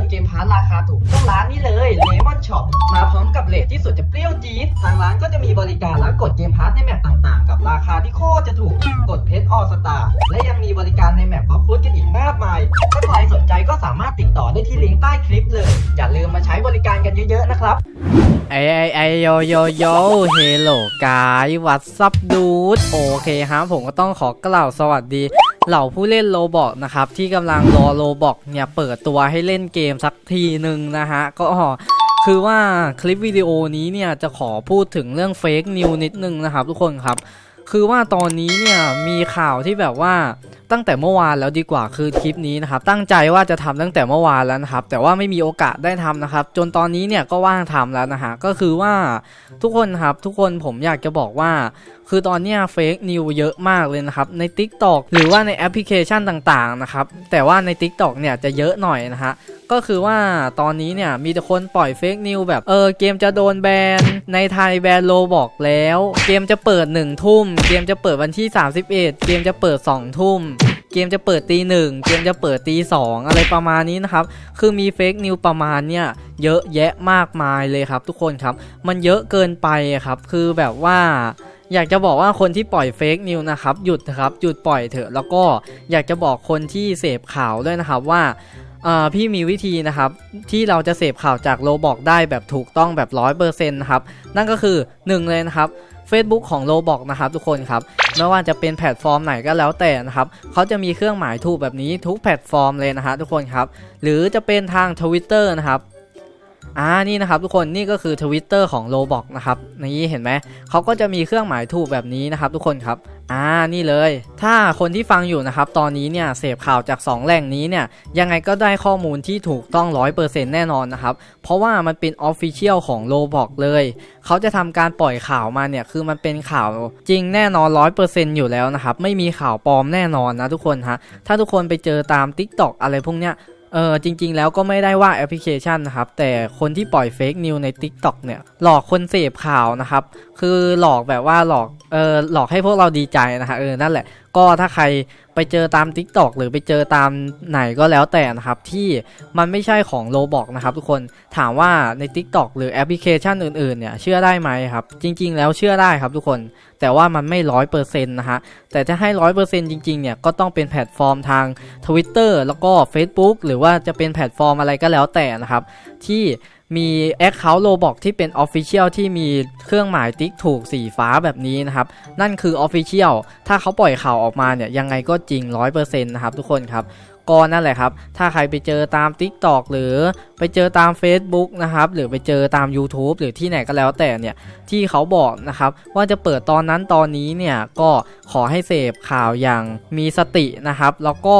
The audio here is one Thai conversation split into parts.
ม พาร์ทราคาถูกต้องร้านนี้เลยเลมอนช็อปมาพร้อมกับเลทที่สุดจะเปรี้ยวจี๊ดทางร้านก็จะมีบริการรับกดเกมพาร์ทในแมปต่างๆ กับราคาที่โคตรจะถูกกดเพชรออสตาและยังมีบริการในแมปบล็อฟุตกันอีกมากมาย ถ้าใครสนใจก็สามารถติดต่อได้ที่ลิงก์ใต้คลิปเลย อย่าลืมมาใช้บริการกันเยอะๆนะครับไอไอไอโยโยโยเฮลโลกายวัดซับดูดโอเคฮะผมก็ต้องขอกล่าวสวัสดี เหล่าผู้เล่นโลบอกนะครับ ที่กำลังรอโลบอกเนี่ยเปิดตัวให้เล่นเกมสักทีหนึ่งนะฮะ ก็คือว่าคลิปวิดีโอนี้เนี่ยจะขอพูดถึงเรื่องเฟกนิวนิดนึงนะครับทุกคนครับ คือว่าตอนนี้เนี่ยมีข่าวที่แบบว่า ตั้งแต่เมื่อวานแล้วดีกว่าคือคลิปนี้นะครับตั้งใจว่าจะทำตั้งแต่เมื่อวานแล้วนะครับแต่ว่าไม่มีโอกาสได้ทำนะครับ จนตอนนี้เนี่ยก็ว่างทำแล้วนะฮะก็คือว่าทุกคนครับทุกคนผมอยากจะบอกว่า คือตอนนี้เฟกนิวเยอะมากเลยนะครับใน TikTok หรือว่าในแอปพลิเคชันต่างๆนะครับแต่ว่าใน TikTok เนี่ยจะเยอะหน่อยนะฮะก็คือว่าตอนนี้เนี่ยมีแต่คนปล่อยเฟกนิวแบบเออเกมจะโดนแบนในไทยแบนโลบอกแล้ว เกมจะเปิด1ทุ่มเกมจะเปิดวันที่ 31 เกมจะเปิด2ทุ่ม เกมจะเปิดตีหนึ่งเกมจะเปิดตีสองอะไรประมาณนี้นะครับ คือมีเฟกนิวประมาณเนี่ยเยอะแยะมากมายเลยครับ ทุกคนครับ มันเยอะเกินไปครับ คือแบบว่าอยากจะบอกว่าคนที่ปล่อยเฟกนิวนะครับหยุดนะครับหยุดปล่อยเถอะ แล้วก็อยากจะบอกคนที่เสพข่าวด้วยนะครับว่า พี่มีวิธีนะครับ ที่เราจะเสพข่าวจากโลบอกได้แบบถูกต้องแบบร้อยเปอร์เซ็นต์นะครับ นั่นก็คือ 1 เลยนะครับ Facebook ของโลบอกนะครับทุกคนครับไม่ว่าจะเป็นแพลตฟอร์มไหนก็แล้วแต่นะครับเขาจะมีเครื่องหมายถูกแบบนี้ทุกแพลตฟอร์มเลยนะฮะทุกคนครับ หรือจะเป็นทาง Twitter นะครับ อ่านี่นะครับทุกคนนี่ก็คือ Twitter ของโลบอกนะครับนี่เห็นไหมเขาก็จะมีเครื่องหมายถูกแบบนี้นะครับทุกคนครับอ่านี่เลย ถ้าคนที่ฟังอยู่นะครับตอนนี้เนี่ยเสพข่าวจาก 2 แหล่งนี้เนี่ยยังไงก็ได้ข้อมูลที่ถูกต้อง 100%แน่นอนนะครับ เพราะว่ามันเป็น Official ของโลบอกเลย เขาจะทำการปล่อยข่าวมาเนี่ยคือมันเป็นข่าวจริงแน่นอน 100%อยู่แล้วนะครับไม่มีข่าวปลอมแน่นอนนะทุกคนฮะถ้าทุกคนไปเจอตาม TikTok อะไรพวกเนี้ย เออจริง ๆ แล้วก็ไม่ได้ว่าแอปพลิเคชันนะครับ แต่คนที่ปล่อยเฟกนิวใน TikTok เนี่ยหลอกคนเสพข่าวนะครับ คือหลอกแบบว่าหลอกเออหลอกให้พวกเราดีใจนะฮะเออนั่นแหละก็ถ้าใครไปเจอตาม TikTok หรือไปเจอตามไหนก็แล้วแต่นะครับ ที่มันไม่ใช่ของโลบอกนะครับทุกคนถามว่าใน TikTok หรือแอปพลิเคชันอื่นๆเนี่ยเชื่อได้ไหมครับ จริง ๆ แล้วเชื่อได้ครับทุกคน แต่ว่ามันไม่ร้อยเปอร์เซ็นต์นะฮะแต่จะให้ร้อยเปอร์เซ็นต์จริงๆเนี่ยก็ต้องเป็นแพลตฟอร์มทาง Twitter แล้วก็ Facebook หรือว่าจะเป็นแพลตฟอร์มอะไรก็แล้วแต่นะครับที่ มี Account Roblox ที่เป็น Official ที่มีเครื่องหมายติ๊กถูกสีฟ้าแบบนี้นะครับ นั่นคือ Official ถ้าเขาปล่อยข่าวออกมาเนี่ยยังไงก็จริง 100%นะครับทุกคนครับ ก็นั่นแหละครับ ถ้าใครไปเจอตาม TikTok หรือไปเจอตาม Facebook นะครับ หรือไปเจอตาม YouTube หรือที่ไหนก็แล้วแต่เนี่ย ที่เขาบอกนะครับ ว่าจะเปิดตอนนั้นตอนนี้เนี่ย ก็ขอให้เสพข่าวอย่างมีสตินะครับ แล้วก็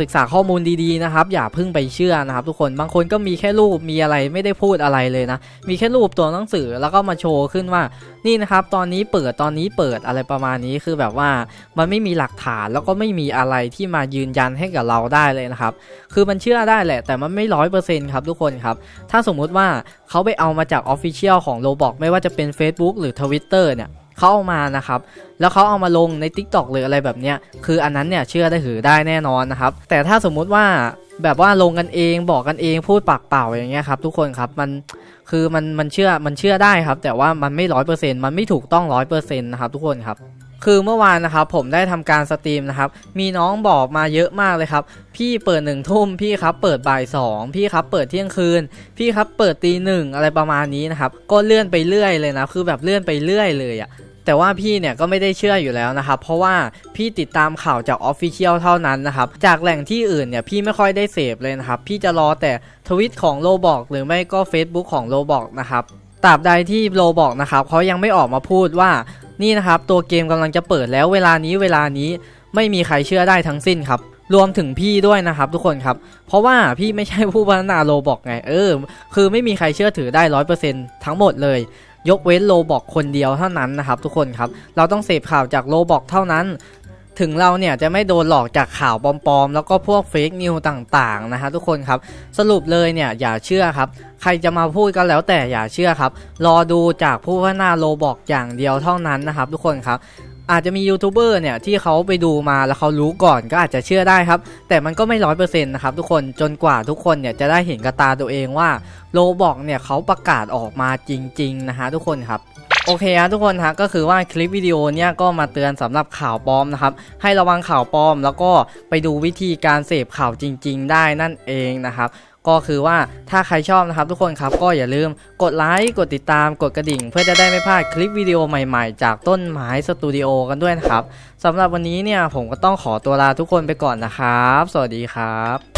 ศึกษาข้อมูลดีๆนะครับ อย่าเพิ่งไปเชื่อนะครับ ทุกคน บางคนก็มีแค่รูป มีอะไรไม่ได้พูดอะไรเลยนะ มีแค่รูปตัวหนังสือแล้วก็มาโชว์ขึ้นว่า นี่นะครับ ตอนนี้เปิด ตอนนี้เปิดอะไรประมาณนี้ คือแบบว่า มันไม่มีหลักฐาน แล้วก็ไม่มีอะไรที่มายืนยันให้กับเราได้เลยนะครับ คือมันเชื่อได้แหละ แต่มันไม่ร้อยเปอร์เซ็นต์ครับทุกคนครับ ถ้าสมมุติว่าเขาไปเอามาจาก Official ของ Roblox ไม่ว่าจะเป็น Facebook หรือ Twitter เนี่ยเขาเอามานะครับ แล้วเขาเอามาลงใน TikTok หรืออะไรแบบเนี้ย คืออันนั้นเนี่ยเชื่อได้ถือได้แน่นอนนะครับ แต่ถ้าสมมุติว่าแบบว่าลงกันเองบอกกันเองพูดปากเปล่าอย่างเงี้ยครับทุกคนครับมันคือมันมันเชื่อมันเชื่อได้ครับ แต่ว่ามันไม่ร้อยเปอร์เซ็นต์มันไม่ถูกต้องร้อยเปอร์เซ็นต์นะครับทุกคนครับ คือเมื่อวานนะครับผมได้ทำการสตรีมนะครับมีน้องบอกมาเยอะมากเลยครับ พี่เปิดหนึ่งทุ่มพี่ครับเปิดบ่ายสองพี่ครับเปิดเที่ยงคืน พี่ครับเปิดตีหนึ่งอะไรประมาณนี้นะครับก็เลื่อนไปเรื่อยเลยนะคือแบบเลื่อนไปเรื่อยเลยอะแต่ว่าพี่เนี่ยก็ไม่ได้เชื่ออยู่แล้วนะครับเพราะว่าพี่ติดตามข่าวจากออฟฟิเชียลเท่านั้นนะครับจากแหล่งที่อื่นเนี่ยพี่ไม่ค่อยได้เสพเลยนะครับพี่จะรอแต่ทวิตของโลบอกหรือไม่ก็ Facebook ของโลบอกนะครับตราบใดที่โลบอกนะครับเขายังไม่ออกมาพูดว่า นี่นะครับตัวเกมกำลังจะเปิดแล้วเวลานี้เวลานี้ไม่มีใครเชื่อได้ทั้งสิ้นครับรวมถึงพี่ด้วยนะครับทุกคนครับ เพราะว่าพี่ไม่ใช่ผู้พัฒนาโลบอกไง เออ คือไม่มีใครเชื่อถือได้ร้อยเปอร์เซ็นต์ทั้งหมดเลย ยกเว้นโลบอกคนเดียวเท่านั้นนะครับทุกคนครับ เราต้องเสพข่าวจากโลบอกเท่านั้น ถึงเราเนี่ยจะไม่โดนหลอกจากข่าวปลอมๆ แล้วก็พวกเฟกนิวต่างๆนะฮะทุกคนครับสรุปเลยเนี่ยอย่าเชื่อครับ ใครจะมาพูดก็แล้วแต่อย่าเชื่อครับ รอดูจากผู้พัฒนาโลบอกอย่างเดียวเท่านั้นนะครับ ทุกคนครับอาจจะมียูทูบเบอร์เนี่ยที่เขาไปดูมาแล้วเขารู้ก่อนก็อาจจะเชื่อได้ครับ แต่มันก็ไม่ร้อยเปอร์เซ็นต์นะครับทุกคนจนกว่าทุกคนเนี่ยจะได้เห็นกับตาตัวเองว่าโลบอกเนี่ยเขาประกาศออกมาจริง ๆ นะฮะทุกคนครับ โอเคฮะทุกคนฮะก็คือว่าคลิปวิดีโอเนี่ยก็มาเตือนสำหรับข่าวปลอมนะครับให้ระวังข่าวปลอม แล้วก็ไปดูวิธีการเสพข่าวจริง ๆ ได้นั่นเองนะครับก็คือว่าถ้าใครชอบนะครับทุกคนครับก็อย่าลืมกดไลค์กดติดตามกดกระดิ่ง เพื่อจะได้ไม่พลาดคลิปวิดีโอใหม่ๆ จากต้นไม้สตูดิโอกันด้วยนะครับสำหรับวันนี้เนี่ยผมก็ต้องขอตัวลาทุกคนไปก่อนนะครับ สวัสดีครับ